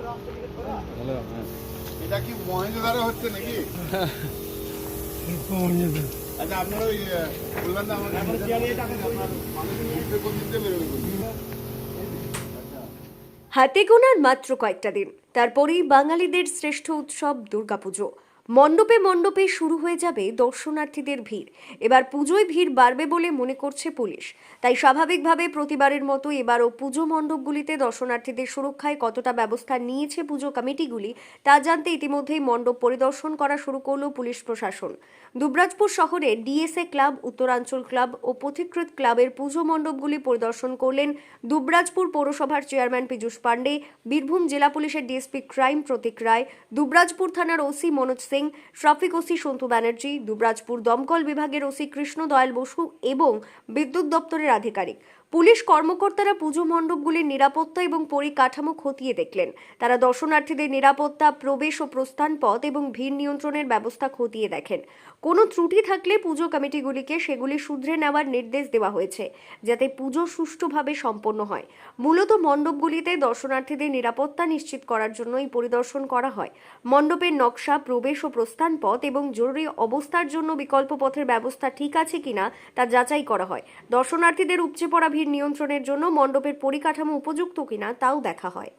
হ্যাঁ। এটা কি মহেন্দ্রধারে হচ্ছে নাকি? আচ্ছা আপনারা ওই বললেন না আমার? হাতে গোনার মাত্র কয়েকটা দিন। তারপরেই বাঙালিদের শ্রেষ্ঠ উৎসব দুর্গাপুজো। মণ্ডপে মণ্ডপে শুরু হয়ে যাবে দর্শনার্থীদের ভিড়। এবার পুজোয় ভিড় বাড়বে বলে মনে করছে পুলিশ। তাই স্বাভাবিকভাবে প্রতিবারের মতো এবারও পুজো মণ্ডপগুলিতে দর্শনার্থীদের সুরক্ষায় কতটা ব্যবস্থা নিয়েছে পুজো কমিটিগুলি, তা জানতে ইতিমধ্যেই মণ্ডপ পরিদর্শন করা শুরু করল পুলিশ প্রশাসন। দুবরাজপুর শহরে ডিএসএ ক্লাব, উত্তরাঞ্চল ক্লাব ও পথিকৃত ক্লাবের পুজো মণ্ডপগুলি পরিদর্শন করলেন দুবরাজপুর পৌরসভার চেয়ারম্যান পীযূষ পাণ্ডে, বীরভূম জেলা পুলিশের ডিএসপি ক্রাইম প্রতীক রায়, দুবরাজপুর থানার OC Manoj Singh, traffic OC Santu Banerjee, Dubrajpur দমকল বিভাগের ওসি কৃষ্ণ দয়াল বসু এবং বিদ্যুৎ দপ্তরের আধিকারিক। পুলিশ কর্মকর্তারা পুজো মণ্ডপগুলির নিরাপত্তা এবং পরিকাঠামো খতিয়ে দেখলেন। তারা দর্শনার্থীদের নিরাপত্তা, প্রবেশ ও প্রস্থান পথ এবং ভিড় নিয়ন্ত্রণের ব্যবস্থা খতিয়ে দেখেন। কোনো ত্রুটি থাকলে পুজো কমিটিগুলিকে সেগুলি শুধরে নেওয়ার নির্দেশ দেওয়া হয়েছে, যাতে পুজো সুষ্ঠুভাবে সম্পন্ন হয়। মূলত মণ্ডপগুলিতে দর্শনার্থীদের নিরাপত্তা নিশ্চিত করার জন্য এই পরিদর্শন করা হয়। মণ্ডপের নকশা, প্রবেশ ও প্রস্থান পথ এবং জরুরি অবস্থার জন্য বিকল্প পথের ব্যবস্থা ঠিক আছে কিনা তা যাচাই করা হয়। দর্শনার্থীদের উপচে পড়া ভিড় নিয়ন্ত্রণের জন্য মণ্ডপের পরিকাঠামো উপযুক্ত কিনা তাও দেখা হয়।